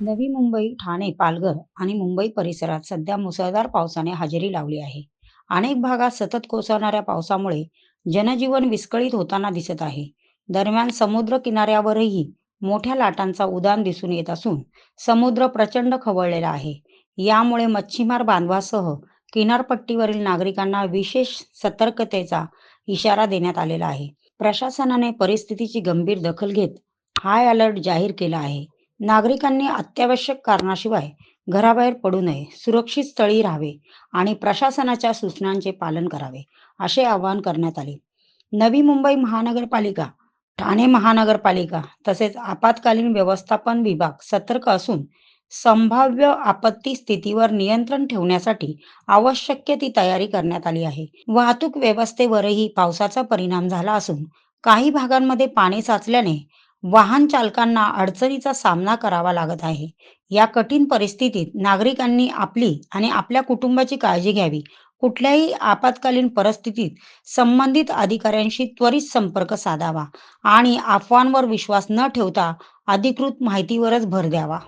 नवी मुंबई, ठाणे, पालघर आणि मुंबई परिसरात सध्या मुसळधार पावसाने हजेरी लावली आहे. अनेक भागात सतत कोसळणाऱ्या पावसामुळे जनजीवन विस्कळीत होताना दिसत आहे. दरम्यान समुद्र किनाऱ्यावरही मोठ्या लाटांचा उदान दिसून येत असून समुद्र प्रचंड खवळलेला आहे. यामुळे मच्छीमार बांधवासह किनारपट्टीवरील नागरिकांना विशेष सतर्कतेचा इशारा देण्यात आलेला आहे. प्रशासनाने परिस्थितीची गंभीर दखल घेत हाय अलर्ट जाहीर केला आहे. नागरिकांनी अत्यावश्यक कारणाशिवाय घराबाहेर पडू नये, सुरक्षित स्थळी राहावे आणि प्रशासनाच्या सूचनांचे पालन करावे, असे आवाहन करण्यात आले. नवी मुंबई महानगरपालिका, ठाणे महानगरपालिका तसेच आपत्कालीन व्यवस्थापन विभाग सतर्क असून संभाव्य आपत्ती स्थितीवर नियंत्रण ठेवण्यासाठी आवश्यक ती तयारी करण्यात आली आहे. वाहतूक व्यवस्थेवरही पावसाचा परिणाम झाला असून काही भागांमध्ये पाणी साचल्याने वाहन चालकांना अडचणीचा सामना करावा लागत आहे. या कठीण परिस्थितीत नागरिकांनी आपली आणि आपल्या कुटुंबाची काळजी घ्यावी. कुठल्याही आपत्कालीन परिस्थितीत संबंधित अधिकाऱ्यांशी त्वरित संपर्क साधावा आणि अफवांवर विश्वास न ठेवता अधिकृत माहितीवरच भर द्यावा.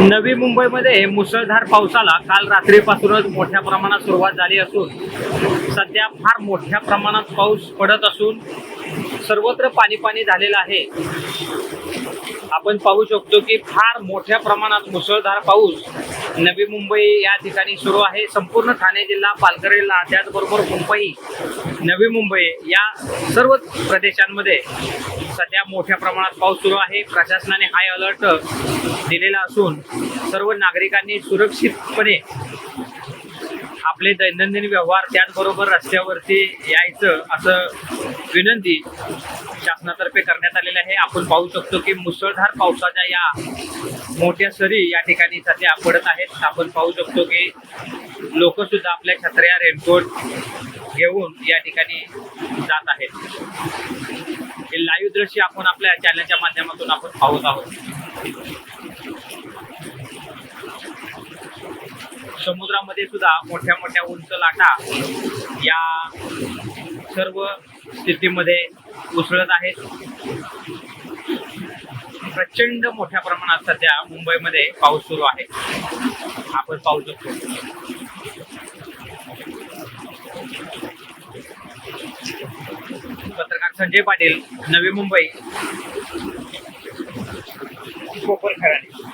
नवी मुंबईमध्ये मुसळधार पावसाला काल रात्रीपासूनच मोठ्या प्रमाणात सुरुवात झाली असून सध्या फार मोठ्या प्रमाणात पाऊस पडत असून सर्वत्र पाणी पाणी झालेलं आहे. आपण पाहू शकतो की फार मोठ्या प्रमाणात मुसळधार पाऊस नवी मुंबई या ठिकाणी सुरू आहे. संपूर्ण ठाणे जिल्हा पालघर जिल्हा त्याचबरोबर मुंबई नवी मुंबई या सर्व प्रदेशांमध्ये सध्या मोठ्या प्रमाणात पाऊस सुरू आहे. प्रशासनाने हाय अलर्ट दिलेला असून सर्व नागरिकांनी सुरक्षितपणे आपले दैनंदिन व्यवहार त्याचबरोबर रस्त्यावरती यायचं असं विनंती शासनातर्फे करण्यात आलेली आहे. आपण पाहू शकतो की मुसळधार पावसाच्या या मोठ्या सरी या ठिकाणी सध्या पडत आहेत. आपण पाहू शकतो की लोक सुद्धा आपल्या छत्र्या रेनकोट घेऊन या ठिकाणी जात आहेत. हे लाईव्ह दृश्य आपण आपल्या चॅनलच्या माध्यमातून आपण पाहत आहोत. समुद्रामध्ये सुद्धा मोठ्या मोठ्या उंच लाटा या सर्व स्थितीमध्ये उसळत आहेत. प्रचंड मोठ्या प्रमाणात सध्या मुंबईमध्ये पाऊस सुरू आहे. आपण पाहू शकतो. पत्रकार संजय पाटील नवी मुंबई. कोपर खराडे